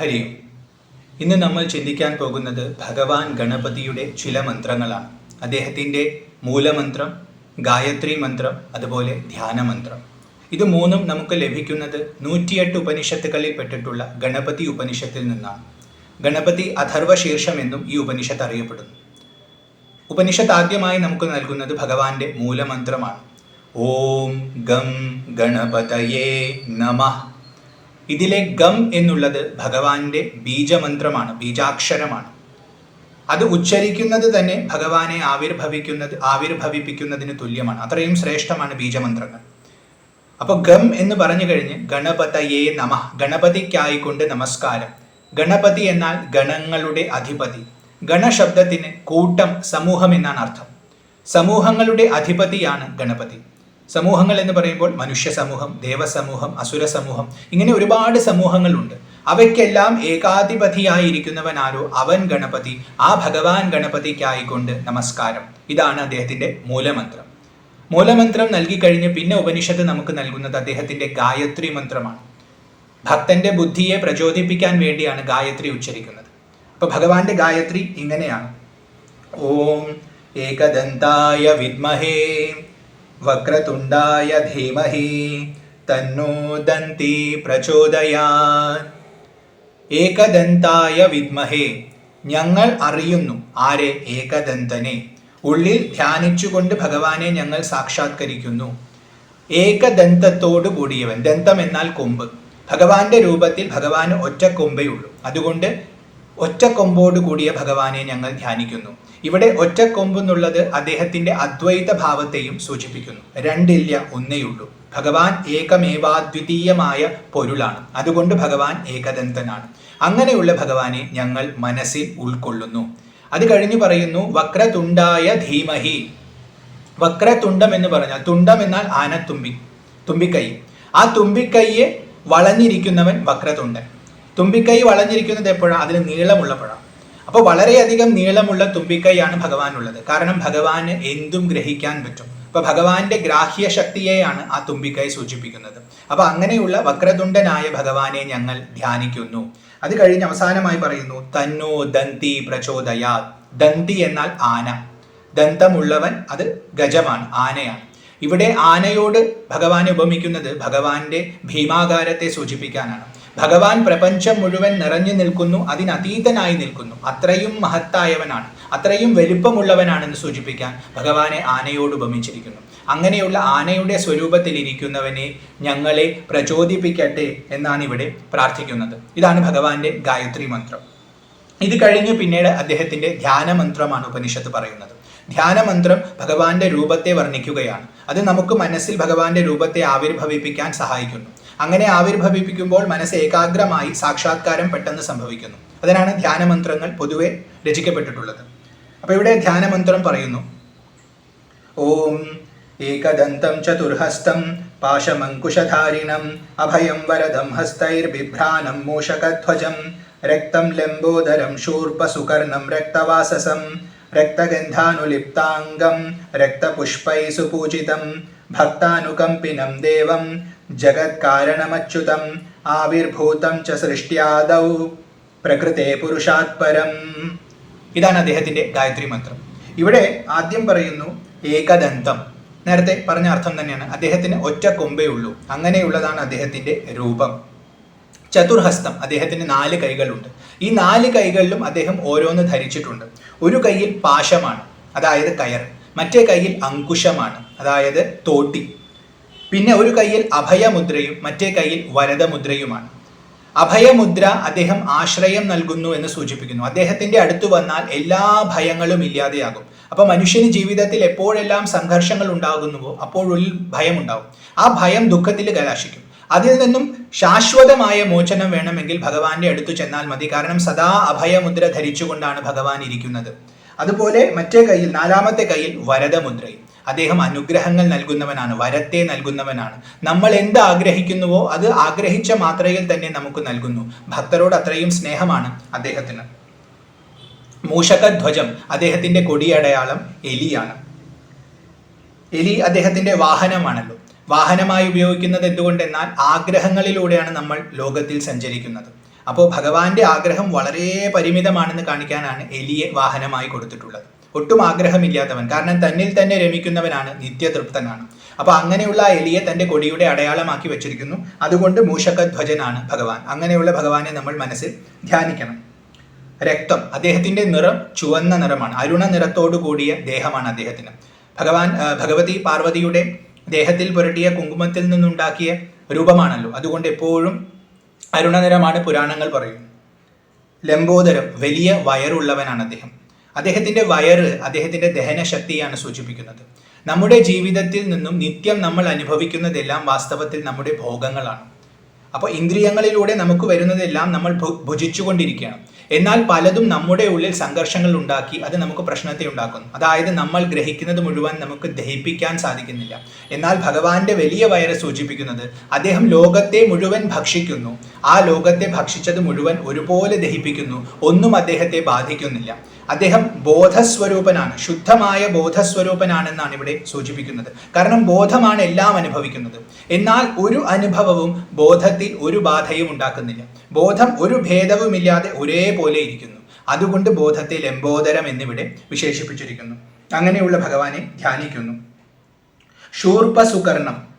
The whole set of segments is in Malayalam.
ഹരി ഇന്ന് നമ്മൾ ചിന്തിക്കാൻ പോകുന്നത് ഭഗവാൻ ഗണപതിയുടെ ചില മന്ത്രങ്ങളാണ്. അദ്ദേഹത്തിന്റെ മൂലമന്ത്രം ഗായത്രി മന്ത്രം അതുപോലെ ധ്യാനമന്ത്രം ഇത് മൂന്നും നമുക്ക് ലഭിക്കുന്നത് നൂറ്റിയെട്ട് ഉപനിഷത്തുകളിൽ പെട്ടിട്ടുള്ള ഗണപതി ഉപനിഷത്തിൽ നിന്നാണ്. ഗണപതി അഥർവശീർഷം എന്നും ഈ ഉപനിഷത്ത് അറിയപ്പെടുന്നു. ഉപനിഷത്ത് ആദ്യമായി നമുക്ക് നൽകുന്നത് ഭഗവാന്റെ മൂലമന്ത്രമാണ്. ഓം ഗം ഗണപതയേ നമഃ. ഇതിലെ ഗം എന്നുള്ളത് ഭഗവാന്റെ ബീജമന്ത്രമാണ് ബീജാക്ഷരമാണ്. അത് ഉച്ചരിക്കുന്നത് തന്നെ ഭഗവാനെ ആവിർഭവിക്കുന്നത് ആവിർഭവിപ്പിക്കുന്നതിന് തുല്യമാണ്. അത്രയും ശ്രേഷ്ഠമാണ് ബീജമന്ത്രങ്ങൾ. അപ്പോൾ ഗം എന്ന് പറഞ്ഞു കഴിഞ്ഞ് ഗണപതയേ നമ ഗണപതിക്കായിക്കൊണ്ട് നമസ്കാരം. ഗണപതി എന്നാൽ ഗണങ്ങളുടെ അധിപതി. ഗണശബ്ദത്തിന് കൂട്ടം സമൂഹം എന്നാണ് അർത്ഥം. സമൂഹങ്ങളുടെ അധിപതിയാണ് ഗണപതി. സമൂഹങ്ങൾ എന്ന് പറയുമ്പോൾ മനുഷ്യ സമൂഹം ദേവസമൂഹം അസുര സമൂഹം ഇങ്ങനെ ഒരുപാട് സമൂഹങ്ങളുണ്ട്. അവയ്ക്കെല്ലാം ഏകാധിപതിയായിരിക്കുന്നവൻ ആരോ അവൻ ഗണപതി ആ ഭഗവാൻ ഗണപതിക്കായിക്കൊണ്ട് നമസ്കാരം. ഇതാണ് അദ്ദേഹത്തിന്റെ മൂലമന്ത്രം. മൂലമന്ത്രം നൽകിക്കഴിഞ്ഞ് പിന്നെ ഉപനിഷത്ത് നമുക്ക് നൽകുന്നത് അദ്ദേഹത്തിന്റെ ഗായത്രി മന്ത്രമാണ്. ഭക്തന്റെ ബുദ്ധിയെ പ്രചോദിപ്പിക്കാൻ വേണ്ടിയാണ് ഗായത്രി ഉച്ചരിക്കുന്നത്. അപ്പൊ ഭഗവാന്റെ ഗായത്രി ഇങ്ങനെയാണ്. ഓം ഏകദന്തായ വിദ്മഹേ. വക്രതുണ്ടായ ധീമഹി ദന്തി പ്രചോദയാത് ഏകദന്തായ വിദ്മഹേ ഞങ്ങൾ അറിയുന്നു ആരെ ഏകദന്തനെ. ഉള്ളിൽ ധ്യാനിച്ചുകൊണ്ട് ഭഗവാനെ ഞങ്ങൾ സാക്ഷാത്കരിക്കുന്നു. ഏകദന്തത്തോടു കൂടിയവൻ ദന്തം എന്നാൽ കൊമ്പ്. ഭഗവാന്റെ രൂപത്തിൽ ഭഗവാന് ഒറ്റ കൊമ്പേ ഉള്ളൂ. അതുകൊണ്ട് ഒറ്റ കൊമ്പോട് കൂടിയ ഭഗവാനെ ഞങ്ങൾ ധ്യാനിക്കുന്നു. ഇവിടെ ഒറ്റ കൊമ്പ് അദ്ദേഹത്തിന്റെ അദ്വൈത ഭാവത്തെയും സൂചിപ്പിക്കുന്നു. രണ്ടില്ല ഒന്നേയുള്ളൂ. ഭഗവാൻ ഏകമേവാദ്വിതീയമായ പൊരുളാണ്. അതുകൊണ്ട് ഭഗവാൻ ഏകദന്തനാണ്. അങ്ങനെയുള്ള ഭഗവാനെ ഞങ്ങൾ മനസ്സിൽ ഉൾക്കൊള്ളുന്നു. അത് കഴിഞ്ഞു പറയുന്നു വക്രതുണ്ടായ ധീമഹി. വക്രതുണ്ടം എന്ന് പറഞ്ഞാൽ തുണ്ടം എന്നാൽ ആനത്തുമ്പി തുമ്പിക്കൈ. ആ തുമ്പിക്കൈയെ വളഞ്ഞിരിക്കുന്നവൻ വക്രതുണ്ടൻ. തുമ്പിക്കൈ വളഞ്ഞിരിക്കുന്നത് എപ്പോഴാണ് അതിന് നീളമുള്ളപ്പോഴാണ് അപ്പോൾ വളരെയധികം നീളമുള്ള തുമ്പിക്കൈയാണ് ഭഗവാനുള്ളത്. കാരണം ഭഗവാന് എന്തും ഗ്രഹിക്കാൻ പറ്റും. അപ്പൊ ഭഗവാന്റെ ഗ്രാഹ്യ ശക്തിയെയാണ് ആ തുമ്പിക്കൈ സൂചിപ്പിക്കുന്നത്. അപ്പൊ അങ്ങനെയുള്ള വക്രതുണ്ടനായ ഭഗവാനെ ഞങ്ങൾ ധ്യാനിക്കുന്നു. അത് കഴിഞ്ഞ് അവസാനമായി പറയുന്നു തന്നോ ദന്തി പ്രചോദയാ ദന്തി എന്നാൽ ആന. ദന്തമുള്ളവൻ അത് ഗജമാണ് ആനയാണ്. ഇവിടെ ആനയോട് ഭഗവാനെ ഉപമിക്കുന്നത് ഭഗവാന്റെ ഭീമാകാരത്തെ സൂചിപ്പിക്കാനാണ്. ഭഗവാൻ പ്രപഞ്ചം മുഴുവൻ നിറഞ്ഞു നിൽക്കുന്നു അതിനതീതനായി നിൽക്കുന്നു. അത്രയും മഹത്തായവനാണ് അത്രയും വലിപ്പമുള്ളവനാണെന്ന് സൂചിപ്പിക്കാൻ ഭഗവാനെ ആനയോട് ഉപമിച്ചിരിക്കുന്നു. അങ്ങനെയുള്ള ആനയുടെ സ്വരൂപത്തിൽ ഇരിക്കുന്നവനെ ഞങ്ങളെ പ്രചോദിപ്പിക്കട്ടെ എന്നാണ് ഇവിടെ പ്രാർത്ഥിക്കുന്നത്. ഇതാണ് ഭഗവാന്റെ ഗായത്രി മന്ത്രം. ഇത് കഴിഞ്ഞ് പിന്നീട് അദ്ദേഹത്തിന്റെ ധ്യാനമന്ത്രമാണ് ഉപനിഷത്ത് പറയുന്നത്. ധ്യാനമന്ത്രം ഭഗവാന്റെ രൂപത്തെ വർണിക്കുകയാണ്. അത് നമുക്ക് മനസ്സിൽ ഭഗവാന്റെ രൂപത്തെ ആവിർഭവിപ്പിക്കാൻ സഹായിക്കുന്നു. അങ്ങനെ ആവിർഭവിപ്പിക്കുമ്പോൾ മനസ്സ് ഏകാഗ്രമായി സാക്ഷാത്കാരം പെട്ടെന്ന് സംഭവിക്കുന്നു. അതിനാണ് ധ്യാനമന്ത്രങ്ങൾ പൊതുവെ രചിക്കപ്പെട്ടിട്ടുള്ളത്. അപ്പൊ ഇവിടെ ധ്യാനമന്ത്രം പറയുന്നു. ഓം ഏകദന്തം ചതുർഹസ്തം പാശമങ്കുശധാരിണം അഭയം വരദം ഹസ്തൈർബിഭ്രാനം മൂഷകധ്വജം രക്തം ലംബോദരം ശൂർപ്പസുകർണം രക്തവാസസം രക്തഗന്ധാനുലിപ്താംഗം രക്തപുഷ്പൈ സുപൂജിതം ഭക്താനുകമ്പിനം ദേവം ജഗത്കാരണമച്യുതം ആവിർഭൂതം ച സൃഷ്ട്യാദൗ. പ്രകൃതേ പുരുഷാത് പരം. ഇതാണ് അദ്ദേഹത്തിന്റെ ഗായത്രി മന്ത്രം. ഇവിടെ ആദ്യം പറയുന്നു ഏകദന്തം. നേരത്തെ പറഞ്ഞ അർത്ഥം തന്നെയാണ്. അദ്ദേഹത്തിന് ഒറ്റ കൊമ്പേ ഉള്ളൂ. അങ്ങനെയുള്ളതാണ് അദ്ദേഹത്തിന്റെ രൂപം. ചതുർഹസ്തം. അദ്ദേഹത്തിന് നാല് കൈകളുണ്ട്. ഈ നാല് കൈകളിലും അദ്ദേഹം ഓരോന്ന് ധരിച്ചിട്ടുണ്ട്. ഒരു കയ്യിൽ പാശമാണ് അതായത് കയർ. മറ്റേ കയ്യിൽ അങ്കുശമാണ് അതായത് തോട്ടി. പിന്നെ ഒരു കയ്യിൽ അഭയമുദ്രയും മറ്റേ കയ്യിൽ വരദമുദ്രയുമാണ്. അഭയമുദ്ര അദ്ദേഹം ആശ്രയം നൽകുന്നു എന്ന് സൂചിപ്പിക്കുന്നു. അദ്ദേഹത്തിന്റെ അടുത്തു വന്നാൽ എല്ലാ ഭയങ്ങളും ഇല്ലാതെയാകും. അപ്പൊ മനുഷ്യന് ജീവിതത്തിൽ എപ്പോഴെല്ലാം സംഘർഷങ്ങൾ ഉണ്ടാകുന്നുവോ അപ്പോഴുള്ളിൽ ഭയം ഉണ്ടാവും ആ ഭയം ദുഃഖത്തിൽ കലാശിക്കും. അതിൽ നിന്നും ശാശ്വതമായ മോചനം വേണമെങ്കിൽ ഭഗവാന്റെ അടുത്തു ചെന്നാൽ മതി. കാരണം സദാ അഭയമുദ്ര ധരിച്ചുകൊണ്ടാണ് ഭഗവാൻ ഇരിക്കുന്നത്. അതുപോലെ മറ്റേ കയ്യിൽ നാലാമത്തെ കയ്യിൽ വരദമുദ്രയും. അദ്ദേഹം അനുഗ്രഹങ്ങൾ നൽകുന്നവനാണ് വരത്തെ നൽകുന്നവനാണ്. നമ്മൾ എന്ത് ആഗ്രഹിക്കുന്നുവോ അത് ആഗ്രഹിച്ച മാത്രയിൽ തന്നെ നമുക്ക് നൽകുന്നു. ഭക്തരോട് അത്രയും സ്നേഹമാണ് അദ്ദേഹത്തിന്. മൂഷകധ്വജം അദ്ദേഹത്തിന്റെ കൊടിയടയാളം എലിയാണ്. എലി അദ്ദേഹത്തിന്റെ വാഹനമാണല്ലോ. വാഹനമായി ഉപയോഗിക്കുന്നത് എന്തുകൊണ്ടെന്നാൽ ആഗ്രഹങ്ങളിലൂടെയാണ് നമ്മൾ ലോകത്തിൽ സഞ്ചരിക്കുന്നത്. അപ്പോൾ ഭഗവാന്റെ ആഗ്രഹം വളരെ പരിമിതമാണെന്ന് കാണിക്കാനാണ് എലിയെ വാഹനമായി കൊടുത്തിട്ടുള്ളത്. ഒട്ടും ആഗ്രഹമില്ലാത്തവൻ. കാരണം തന്നിൽ തന്നെ രമിക്കുന്നവനാണ് നിത്യതൃപ്തനാണ്. അപ്പൊ അങ്ങനെയുള്ള എലിയെ തന്റെ കൊടിയുടെ അടയാളമാക്കി വെച്ചിരിക്കുന്നു. അതുകൊണ്ട് മൂഷകധ്വജനാണ് ഭഗവാൻ. അങ്ങനെയുള്ള ഭഗവാനെ നമ്മൾ മനസ്സിൽ ധ്യാനിക്കണം. രക്തം അദ്ദേഹത്തിന്റെ നിറം ചുവന്ന നിറമാണ്. അരുണ നിറത്തോടു കൂടിയ ദേഹമാണ് അദ്ദേഹത്തിന്. ഭഗവാൻ ഭഗവതി പാർവതിയുടെ ദേഹത്തിൽ പുരട്ടിയ കുങ്കുമത്തിൽ നിന്നുണ്ടാക്കിയ രൂപമാണല്ലോ. അതുകൊണ്ട് എപ്പോഴും അരുണനിരമാണ് പുരാണങ്ങൾ പറയുന്നത്. ലംബോദരം വലിയ വയറുള്ളവനാണ് അദ്ദേഹം. അദ്ദേഹത്തിന്റെ വയറ് അദ്ദേഹത്തിന്റെ ദഹനശക്തിയാണ് സൂചിപ്പിക്കുന്നത്. നമ്മുടെ ജീവിതത്തിൽ നിന്നും നിത്യം നമ്മൾ അനുഭവിക്കുന്നതെല്ലാം വാസ്തവത്തിൽ നമ്മുടെ ഭോഗങ്ങളാണ്. അപ്പോൾ ഇന്ദ്രിയങ്ങളിലൂടെ നമുക്ക് വരുന്നതെല്ലാം നമ്മൾ ഭുജിച്ചുകൊണ്ടിരിക്കുകയാണ്. എന്നാൽ പലതും നമ്മുടെ ഉള്ളിൽ സംഘർഷങ്ങൾ ഉണ്ടാക്കി അത് നമുക്ക് പ്രശ്നത്തെ ഉണ്ടാക്കുന്നു. അതായത് നമ്മൾ ഗ്രഹിക്കുന്നത് മുഴുവൻ നമുക്ക് ദഹിപ്പിക്കാൻ സാധിക്കുന്നില്ല. എന്നാൽ ഭഗവാന്റെ വലിയ വയറ് സൂചിപ്പിക്കുന്നത് അദ്ദേഹം ലോകത്തെ മുഴുവൻ ഭക്ഷിക്കുന്നു. ആ ലോകത്തെ ഭക്ഷിച്ചത് മുഴുവൻ ഒരുപോലെ ദഹിപ്പിക്കുന്നു. ഒന്നും അദ്ദേഹത്തെ ബാധിക്കുന്നില്ല. അദ്ദേഹം ബോധസ്വരൂപനാണ് ശുദ്ധമായ ബോധസ്വരൂപനാണെന്നാണ് ഇവിടെ സൂചിപ്പിക്കുന്നത്. കാരണം ബോധമാണ് എല്ലാം അനുഭവിക്കുന്നത്. എന്നാൽ ഒരു അനുഭവവും ബോധത്തിൽ ഒരു ബാധയും ഉണ്ടാക്കുന്നില്ല. ബോധം ഒരു ഭേദവുമില്ലാതെ ഒരേപോലെ ഇരിക്കുന്നു. അതുകൊണ്ട് ബോധത്തെ ലംബോദരം എന്നിവിടെ വിശേഷിപ്പിച്ചിരിക്കുന്നു. അങ്ങനെയുള്ള ഭഗവാനെ ധ്യാനിക്കുന്നു. ശൂർപ്പസുകർണം.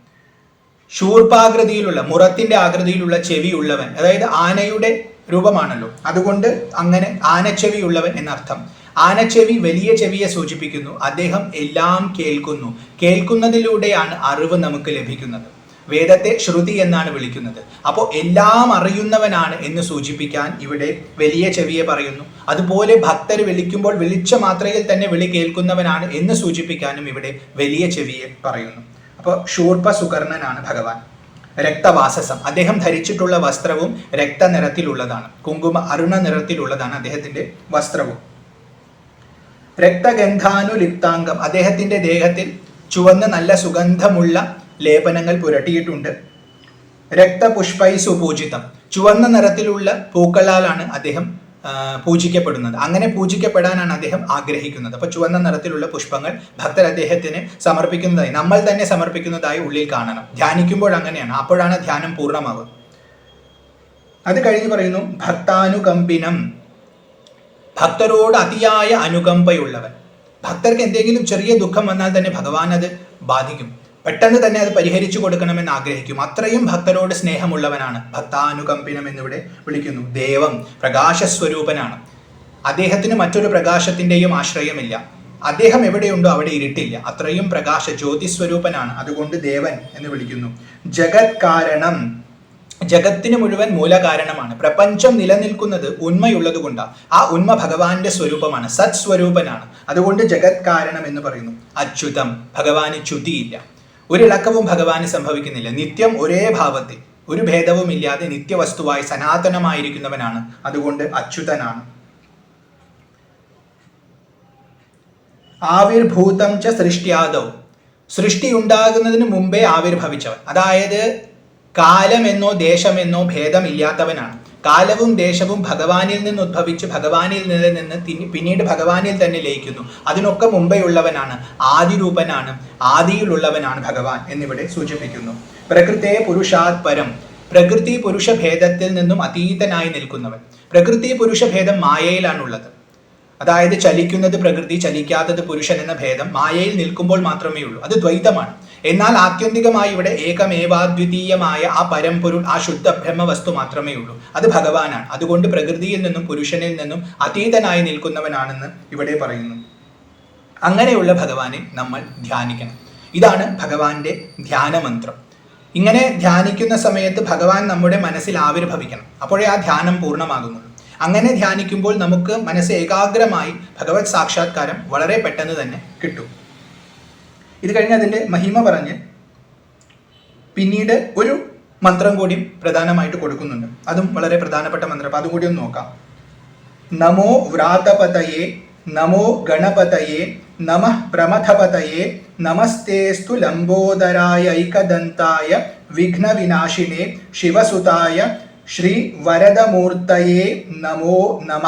ശൂർപ്പാകൃതിയിലുള്ള മുറത്തിന്റെ ആകൃതിയിലുള്ള ചെവിയുള്ളവൻ അതായത് ആനയുടെ രൂപമാണല്ലോ. അതുകൊണ്ട് അങ്ങനെ ആനച്ചെവി ഉള്ളവൻ എന്നർത്ഥം. ആനച്ചെവി വലിയ ചെവിയെ സൂചിപ്പിക്കുന്നു. അദ്ദേഹം എല്ലാം കേൾക്കുന്നു. കേൾക്കുന്നതിലൂടെയാണ് അറിവ് നമുക്ക് ലഭിക്കുന്നത്. വേദത്തെ ശ്രുതി എന്നാണ് വിളിക്കുന്നത്. അപ്പോൾ എല്ലാം അറിയുന്നവനാണ് എന്ന് സൂചിപ്പിക്കാൻ ഇവിടെ വലിയ ചെവിയെ പറയുന്നു. അതുപോലെ ഭക്തർ വിളിക്കുമ്പോൾ വിളിച്ച മാത്രയിൽ തന്നെ വിളി കേൾക്കുന്നവനാണ് എന്ന് സൂചിപ്പിക്കാനും ഇവിടെ വലിയ ചെവിയെ പറയുന്നു. അപ്പോൾ ശൂർപ്പ സുകർണനാണ് ഭഗവാൻ. രക്തവാസസം. അദ്ദേഹം ധരിച്ചിട്ടുള്ള വസ്ത്രവും രക്തനിറത്തിലുള്ളതാണ്. കുങ്കുമ അരുണ നിറത്തിലുള്ളതാണ് അദ്ദേഹത്തിന്റെ വസ്ത്രവും. രക്തഗന്ധാനുലിപ്താംഗം. അദ്ദേഹത്തിന്റെ ദേഹത്തിൽ ചുവന്ന നല്ല സുഗന്ധമുള്ള ലേപനങ്ങൾ പുരട്ടിയിട്ടുണ്ട്. രക്തപുഷ്പൈ സുപൂജിതം ചുവന്ന നിറത്തിലുള്ള പൂക്കളാലാണ് അദ്ദേഹം പൂജിക്കപ്പെടുന്നത്. അങ്ങനെ പൂജിക്കപ്പെടാനാണ് അദ്ദേഹം ആഗ്രഹിക്കുന്നത്. അപ്പൊ ചുവന്ന നിറത്തിലുള്ള പുഷ്പങ്ങൾ ഭക്തർ അദ്ദേഹത്തിന് സമർപ്പിക്കുന്നതായി നമ്മൾ തന്നെ സമർപ്പിക്കുന്നതായി ഉള്ളിൽ കാണണം. ധ്യാനിക്കുമ്പോൾ അങ്ങനെയാണ്. അപ്പോഴാണ് ധ്യാനം പൂർണമാവുക. അത് കഴിഞ്ഞ് പറയുന്നു ഭക്താനുകമ്പിനം. ഭക്തരോട് അതിയായ അനുകമ്പയുള്ളവൻ. ഭക്തർക്ക് എന്തെങ്കിലും ചെറിയ ദുഃഖം വന്നാൽ തന്നെ ഭഗവാൻ അത് ബാധിക്കും. പെട്ടെന്ന് തന്നെ അത് പരിഹരിച്ചു കൊടുക്കണമെന്ന് ആഗ്രഹിക്കും. അത്രയും ഭക്തരോട് സ്നേഹമുള്ളവനാണ്. ഭക്താനുകമ്പിനം എന്നിവിടെ വിളിക്കുന്നു. ദേവം പ്രകാശസ്വരൂപനാണ്. അദ്ദേഹത്തിന് മറ്റൊരു പ്രകാശത്തിന്റെയും ആശ്രയമില്ല. അദ്ദേഹം എവിടെയുണ്ടോ അവിടെ ഇരുട്ടില്ല. അത്രയും പ്രകാശ ജ്യോതിസ്വരൂപനാണ്. അതുകൊണ്ട് ദേവൻ എന്ന് വിളിക്കുന്നു. ജഗത് കാരണം. ജഗത്തിന് മുഴുവൻ മൂലകാരണമാണ്. പ്രപഞ്ചം നിലനിൽക്കുന്നത് ഉന്മയുള്ളത് കൊണ്ടാണ് ആ ഉന്മ ഭഗവാന്റെ സ്വരൂപമാണ്. സത് സ്വരൂപനാണ് അതുകൊണ്ട് ജഗത് കാരണം എന്ന് പറയുന്നു. അച്യുതം. ഭഗവാന് ച്യുതിയില്ല. ഒരിളക്കവും ഭഗവാന് സംഭവിക്കുന്നില്ല. നിത്യം ഒരേ ഭാവത്തിൽ ഒരു ഭേദവുമില്ലാതെ നിത്യവസ്തുവായി സനാതനമായിരിക്കുന്നവനാണ്. അതുകൊണ്ട് അച്യുതനാണ്. ആവിർഭൂതം ച സൃഷ്ട്യാദൗ. സൃഷ്ടി ഉണ്ടാകുന്നതിന് മുമ്പേ ആവിർഭവിച്ചവൻ. അതായത് കാലമെന്നോ ദേശമെന്നോ ഭേദമില്ലാത്തവനാണ്. കാലവും ദേശവും ഭഗവാനിൽ നിന്ന് ഉദ്ഭവിച്ച് ഭഗവാനിൽ നിന്ന് പിന്നീട് ഭഗവാനിൽ തന്നെ ലയിക്കുന്നു. അതിനൊക്കെ മുമ്പേ ഉള്ളവനാണ് ആദിരൂപനാണ്. ആദിയിലുള്ളവനാണ് ഭഗവാൻ എന്നിവിടെ സൂചിപ്പിക്കുന്നു. പ്രകൃതേ പുരുഷാത് പരം. പ്രകൃതി പുരുഷ ഭേദത്തിൽ നിന്നും അതീതനായി നിൽക്കുന്നവൻ. പ്രകൃതി പുരുഷ ഭേദം മായയിലാണുള്ളത്. അതായത് ചലിക്കുന്നത് പ്രകൃതി ചലിക്കാത്തത് പുരുഷൻ എന്ന ഭേദം മായയിൽ നിൽക്കുമ്പോൾ മാത്രമേ ഉള്ളൂ അത് ദ്വൈതമാണ്. എന്നാൽ ആത്യന്തികമായി ഇവിടെ ഏകമേവാദ്വിതീയമായ ആ പരമ്പൊരുൾ ആ ശുദ്ധ ബ്രഹ്മവസ്തു മാത്രമേ ഉള്ളൂ അത് ഭഗവാനാണ്. അതുകൊണ്ട് പ്രകൃതിയിൽ നിന്നും പുരുഷനിൽ നിന്നും അതീതനായി നിൽക്കുന്നവനാണെന്ന് ഇവിടെ പറയുന്നു. അങ്ങനെയുള്ള ഭഗവാനെ നമ്മൾ ധ്യാനിക്കണം. ഇതാണ് ഭഗവാന്റെ ധ്യാനമന്ത്രം. ഇങ്ങനെ ധ്യാനിക്കുന്ന സമയത്ത് ഭഗവാൻ നമ്മുടെ മനസ്സിൽ ആവിർഭവിക്കണം. അപ്പോഴേ ആ ധ്യാനം പൂർണമാകുന്നുള്ളൂ അങ്ങനെ ധ്യാനിക്കുമ്പോൾ നമുക്ക് മനസ്സ് ഏകാഗ്രമായി ഭഗവത് സാക്ഷാത്കാരം വളരെ പെട്ടെന്ന് തന്നെ കിട്ടും. ഇത് കഴിഞ്ഞ് അതിന്റെ മഹിമ പറഞ്ഞ് പിന്നീട് ഒരു മന്ത്രം കൂടി പ്രധാനമായിട്ട് കൊടുക്കുന്നുണ്ട്. അതും വളരെ പ്രധാനപ്പെട്ട മന്ത്രം. അപ്പം അതും കൂടി ഒന്ന് നോക്കാം. നമോ വ്രാതപതയെ നമോ ഗണപതയെ നമ പ്രമഥപതയെ നമസ്തേസ്തു ലംബോദരായ ഐകദന്തായ വിഘ്നവിനാശിനെ ശിവസുതായ ശ്രീ വരദമൂർത്തയെ നമോ നമ.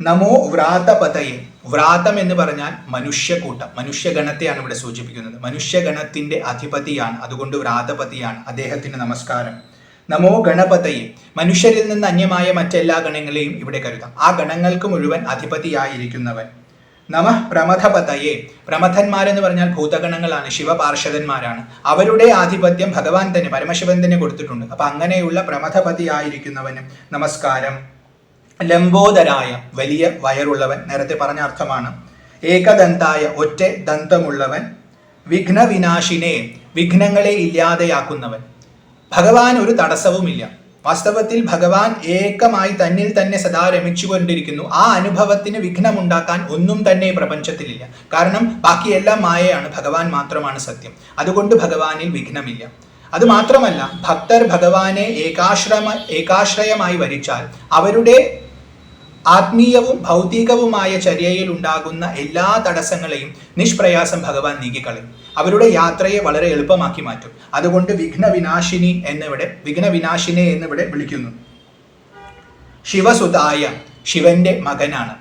നമോ വ്രാതപതയെ. വ്രാതം എന്ന് പറഞ്ഞാൽ മനുഷ്യകൂട്ടം മനുഷ്യഗണത്തെയാണ് ഇവിടെ സൂചിപ്പിക്കുന്നത്. മനുഷ്യഗണത്തിന്റെ അധിപതിയാണ് അതുകൊണ്ട് വ്രാതപതിയാണ് അദ്ദേഹത്തിന് നമസ്കാരം. നമോ ഗണപതയെ മനുഷ്യരിൽ നിന്ന് അന്യമായ മറ്റെല്ലാ ഗണങ്ങളെയും ഇവിടെ കരുതാം. ആ ഗണങ്ങൾക്ക് മുഴുവൻ അധിപതിയായിരിക്കുന്നവൻ. നമ പ്രമഥപതയെ പ്രമഥന്മാരെന്ന് പറഞ്ഞാൽ ഭൂതഗണങ്ങളാണ് ശിവപാർഷദന്മാരാണ്. അവരുടെ ആധിപത്യം ഭഗവാൻ തന്നെ പരമശിവൻ തന്നെ കൊടുത്തിട്ടുണ്ട്. അപ്പൊ അങ്ങനെയുള്ള പ്രമഥപതി ആയിരിക്കുന്നവനും നമസ്കാരം. ലംബോദരായ വലിയ വയറുള്ളവൻ നേരത്തെ പറഞ്ഞ അർത്ഥമാണ്. ഏകദന്തായ ഒറ്റ ദന്തമുള്ളവൻ വിഘ്നവിനാശിനെ വിഘ്നങ്ങളെ ഇല്ലാതെയാക്കുന്നവൻ. ഭഗവാൻ ഒരു തടസ്സവുമില്ല. വാസ്തവത്തിൽ ഭഗവാൻ ഏകമായി തന്നിൽ തന്നെ സദാ രമിച്ചുകൊണ്ടിരിക്കുന്നു. ആ അനുഭവത്തിന് വിഘ്നമുണ്ടാക്കാൻ ഒന്നും തന്നെ പ്രപഞ്ചത്തിലില്ല. കാരണം ബാക്കിയെല്ലാം മായയാണ്. ഭഗവാൻ മാത്രമാണ് സത്യം. അതുകൊണ്ട് ഭഗവാനിൽ വിഘ്നമില്ല. അത് മാത്രമല്ല ഭക്തർ ഭഗവാനെ ഏകാശ്രമ ഏകാശ്രയമായി വരിച്ചാൽ അവരുടെ ആത്മീയവും ഭൗതികവുമായ ചര്യയിൽ ഉണ്ടാകുന്ന എല്ലാ തടസ്സങ്ങളെയും നിഷ്പ്രയാസം ഭഗവാൻ നീക്കിക്കളയും. അവരുടെ യാത്രയെ വളരെ എളുപ്പമാക്കി മാറ്റും. അതുകൊണ്ട് വിഘ്നവിനാശിനി എന്നിവിടെ വിഘ്നവിനാശിനെ എന്നിവിടെ വിളിക്കുന്നു. ശിവസുതായ ശിവന്റെ മകനാണ്.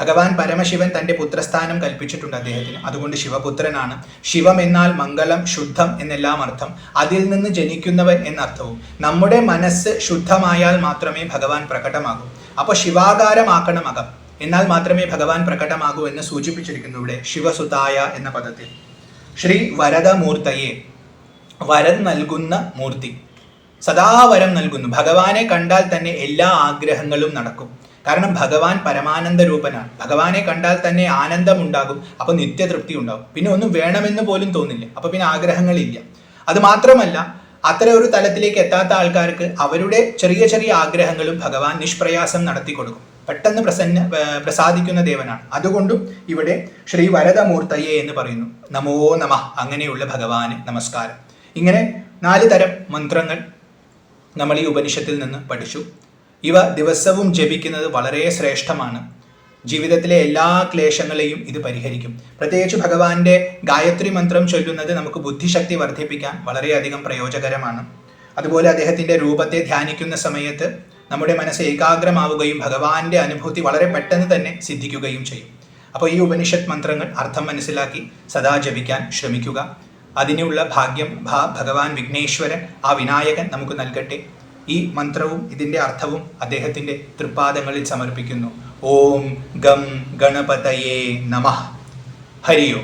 ഭഗവാൻ പരമശിവൻ തന്റെ പുത്രസ്ഥാനം കൽപ്പിച്ചിട്ടുണ്ട് അദ്ദേഹത്തിന്. അതുകൊണ്ട് ശിവപുത്രനാണ്. ശിവം എന്നാൽ മംഗളം ശുദ്ധം എന്നെല്ലാം അർത്ഥം. അതിൽ നിന്ന് ജനിക്കുന്നവൻ എന്നർത്ഥവും. നമ്മുടെ മനസ്സ് ശുദ്ധമായാൽ മാത്രമേ ഭഗവാൻ പ്രകടമാകൂ. അപ്പോൾ ശിവാകാരമാക്കണം അകം എന്നാൽ മാത്രമേ ഭഗവാൻ പ്രകടമാകൂ എന്ന് സൂചിപ്പിച്ചിരിക്കുന്നു ഇവിടെ ശിവസുതായ എന്ന പദത്തിൽ. ശ്രീ വരദമൂർത്തയെ വരം നൽകുന്ന മൂർത്തി. സദാ വരം നൽകുന്നു. ഭഗവാനെ കണ്ടാൽ തന്നെ എല്ലാ ആഗ്രഹങ്ങളും നടക്കും. കാരണം ഭഗവാൻ പരമാനന്ദ രൂപനാണ് ഭഗവാനെ കണ്ടാൽ തന്നെ ആനന്ദം ഉണ്ടാകും അപ്പൊ നിത്യതൃപ്തി ഉണ്ടാകും. പിന്നെ ഒന്നും വേണമെന്ന് പോലും തോന്നില്ല. അപ്പോൾ പിന്നെ ആഗ്രഹങ്ങളില്ല. അത് മാത്രമല്ല അത്ര ഒരു തലത്തിലേക്ക് എത്താത്ത ആൾക്കാർക്ക് അവരുടെ ചെറിയ ചെറിയ ആഗ്രഹങ്ങളും ഭഗവാൻ നിഷ്പ്രയാസം നടത്തി കൊടുക്കും. പെട്ടെന്ന് പ്രസന്ന പ്രസാദിക്കുന്ന ദേവനാണ്. അതുകൊണ്ടും ഇവിടെ ശ്രീ വരദമൂർത്തയെ എന്ന് പറയുന്നു. നമോ നമ. അങ്ങനെയുള്ള ഭഗവാന് നമസ്കാരം. ഇങ്ങനെ നാല് തരം മന്ത്രങ്ങൾ നമ്മൾ ഈ ഉപനിഷത്തിൽ നിന്ന് പഠിച്ചു. ഇവ ദിവസവും ജപിക്കുന്നത് വളരെ ശ്രേഷ്ഠമാണ്. ജീവിതത്തിലെ എല്ലാ ക്ലേശങ്ങളെയും ഇത് പരിഹരിക്കും. പ്രത്യേകിച്ച് ഭഗവാന്റെ ഗായത്രി മന്ത്രം ചൊല്ലുന്നത് നമുക്ക് ബുദ്ധിശക്തി വർദ്ധിപ്പിക്കാൻ വളരെയധികം പ്രയോജകരമാണ്. അതുപോലെ അദ്ദേഹത്തിന്റെ രൂപത്തെ ധ്യാനിക്കുന്ന സമയത്ത് നമ്മുടെ മനസ്സ് ഏകാഗ്രമാവുകയും ഭഗവാന്റെ അനുഭൂതി വളരെ പെട്ടെന്ന് തന്നെ സിദ്ധിക്കുകയും ചെയ്യും. അപ്പോൾ ഈ ഉപനിഷത്ത് മന്ത്രങ്ങൾ അർത്ഥം മനസ്സിലാക്കി സദാ ജപിക്കാൻ ശ്രമിക്കുക. അതിനുള്ള ഭാഗ്യം ഭാ ഭഗവാൻ വിഘ്നേശ്വരൻ ആ വിനായകൻ നമുക്ക് നൽകട്ടെ. ഈ മന്ത്രവും ഇതിന്റെ അർത്ഥവും അദ്ദേഹത്തിന്റെ തൃപ്പാദങ്ങളിൽ സമർപ്പിക്കുന്നു. ഓം ഗം ഗണപതയേ നമഃ ഹരിയോ